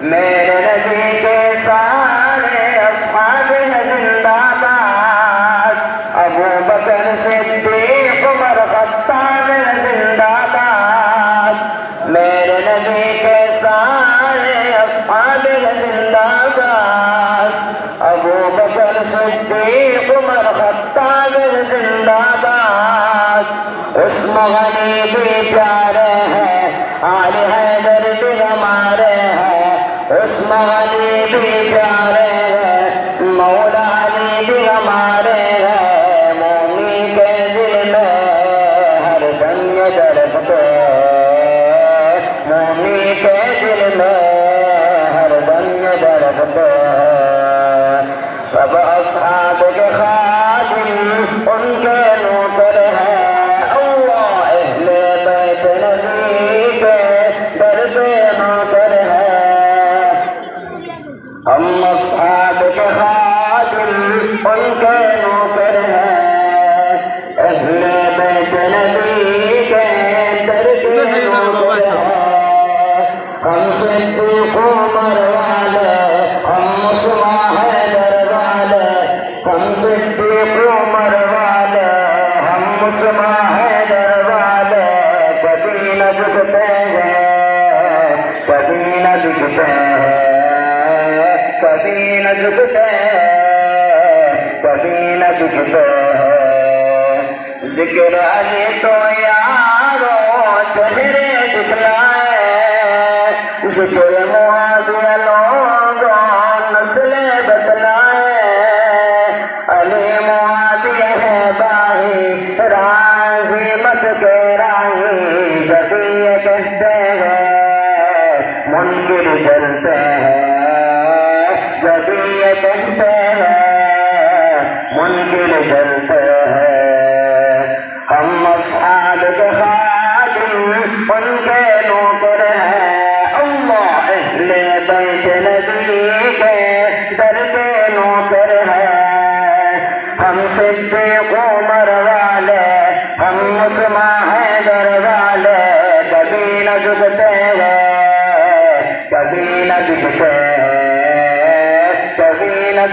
میرے نبی کے سارے اصحاب ہیں زندہ باد۔ ابو بکر صدیق، عمر خطاب ہیں زندہ باد۔ میرے نبی کے سارے اصحاب ہیں زندہ باد۔ ابو بکر صدیق، عمر خطاب ہیں زندہ باد۔ عثم غنی بھی پیارے أصحاب أصحابك خادم إن كانوا فلها الله أهل بيت نبيك بل كانوا فلها أصحابك خادم إن كانوا فلها أهل بيت نبيك بل كانوا فلها هم نہ جھکتے ہیں کبھی نہ جھکتے ہیں کبھی نہ جھکتے ہیں ذکر علی تو یارو چہرے دکھلائے ذکر معاذ لوگوں نسل بدلائے علی معاذ ہے باہی راضی مت کے راہی جب یہ کہتے ہیں منکر جلتے ہیں جب یہ کہتے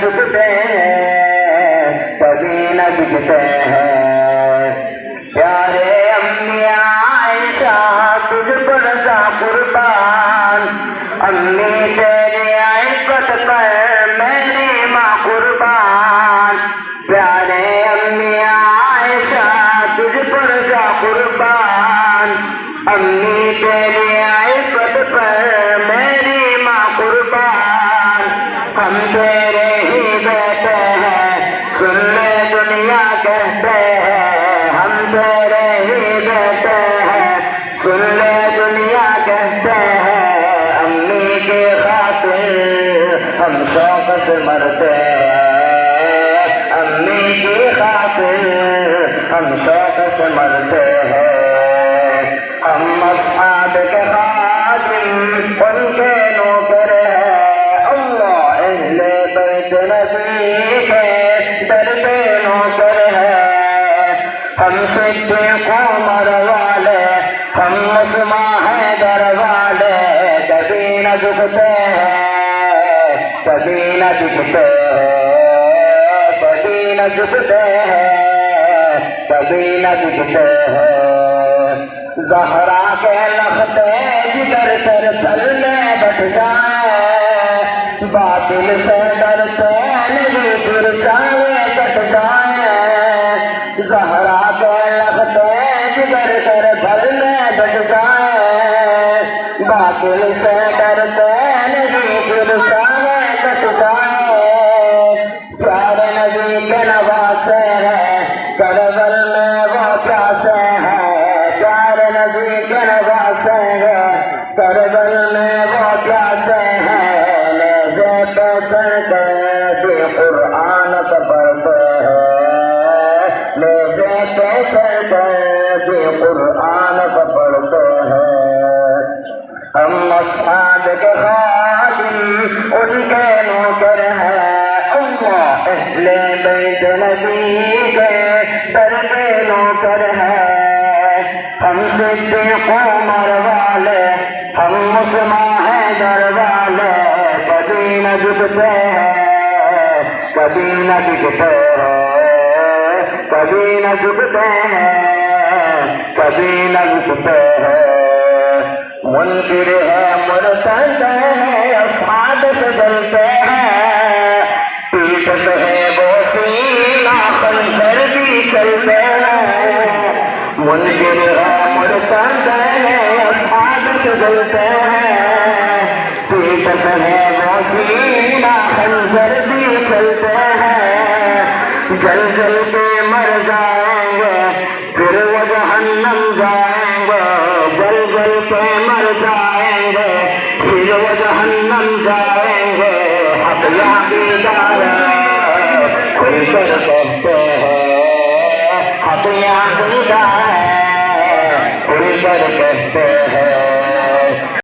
جھکتے ہیں کبھی نہ بجتے ہیں۔ ہم شوق سے مرتے ہیں ہم اصحاب کے خادم ان کے نوکر ہیں اللہ اہل بیت نبی کے در پہ نوکر ہیں۔ ہم صدیق عمر والے ہم عثمان حیدر والے کبھی نہ جھکتے ہیں؟ کبھی نہ جھکتے ہیں کبھی نہ جھکتے ہیں۔ کبھی نہ جھکتے ہیں۔ زہرا کے لختے جگر پر پل میں بٹ جائے، باطل سے ڈرتے نہیں، پھر چاہے کٹ جائے۔ زہرا قرآن کو پڑھتے ہیں نیزے پہ چڑھ کے بھی قرآن کو پڑھتے ہیں ہم اصحاب کے خادم ان کے نوکر ہیں اللہ اہل بیت نبی کے در پہ نوکر ہیں ہم صدیق عمر والے ہم مسلمان ہیں در والے کبھی نہ جھکتے ہیں، کبھی نہ جھکتے ہیں، کبھی نہ جھکتے ہیں، کبھی نہ جھکتے ہیں۔ منکر ہے مرسلتے ہیں اصحاد سے جلتے ہیں۔ پیٹتے ہے وہ سینہ خنجر بھی چلتے ہیں۔ منکر ہے مرسلتے ہیں اصحاد سے جلتے ہیں سے جلتے ہیں پیٹ سے ہے وہ خنجر بھی چلتے ہیں۔ جل جل کے مر جائیں گے، پھر وہ جہنم جائیں گے۔ جل جل کے مر جائیں گے، پھر وہ جہنم جائیں گے۔ حق یا بیدار کھل کر کہتے ہیں۔ حق یا بیدار کھل کر کہتے ہیں۔